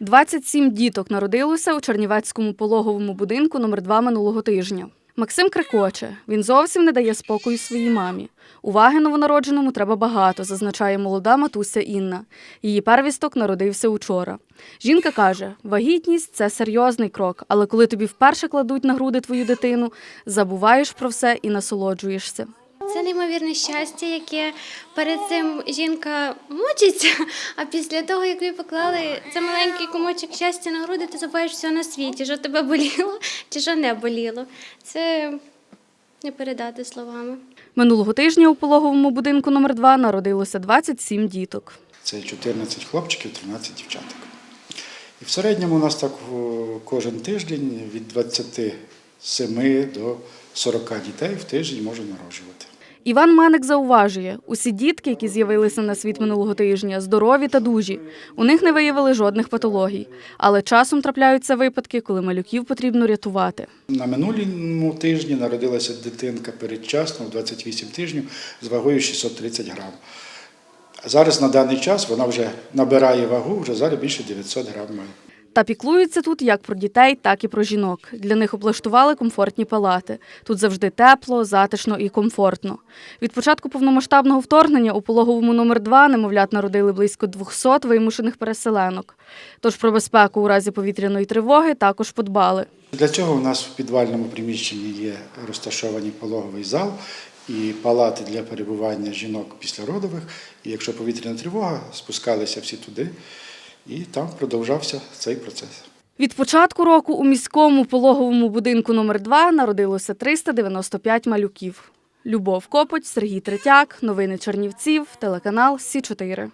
27 діток народилося у Чернівецькому пологовому будинку номер 2 минулого тижня. Максим крикоче. Він зовсім не дає спокою своїй мамі. Уваги новонародженому треба багато, зазначає молода матуся Інна. Її первісток народився учора. Жінка каже: вагітність це серйозний крок, але коли тобі вперше кладуть на груди твою дитину, забуваєш про все і насолоджуєшся. Це неймовірне щастя, яке перед цим жінка мучиться, а після того, як ви поклали це маленький комочок щастя на груди, ти забуваєш все на світі, що тебе боліло чи що не боліло. Це не передати словами. Минулого тижня у пологовому будинку номер 2 народилося 27 діток. Це 14 хлопчиків, 13 дівчаток. І в середньому у нас так кожен тиждень від 27 до 40 дітей в тиждень може народжувати. Іван Меник зауважує, усі дітки, які з'явилися на світ минулого тижня, здорові та дужі. У них не виявили жодних патологій. Але часом трапляються випадки, коли малюків потрібно рятувати. На минулому тижні народилася дитинка передчасно, в 28 тижнів, з вагою 630 грам. Зараз на даний час вона вже набирає вагу, вже зараз більше 900 грам має. Та піклуються тут як про дітей, так і про жінок. Для них облаштували комфортні палати. Тут завжди тепло, затишно і комфортно. Від початку повномасштабного вторгнення у пологовому номер 2 немовлят народили близько 200 вимушених переселенок. Тож про безпеку у разі повітряної тривоги також подбали. Для цього у нас в підвальному приміщенні є розташований пологовий зал і палати для перебування жінок післяродових. І якщо повітряна тривога, спускалися всі туди, і там продовжався цей процес. Від початку року у міському пологовому будинку номер 2 народилося 395 малюків. Любов Копоть, Сергій Третяк, новини Чернівців, телеканал Сі 4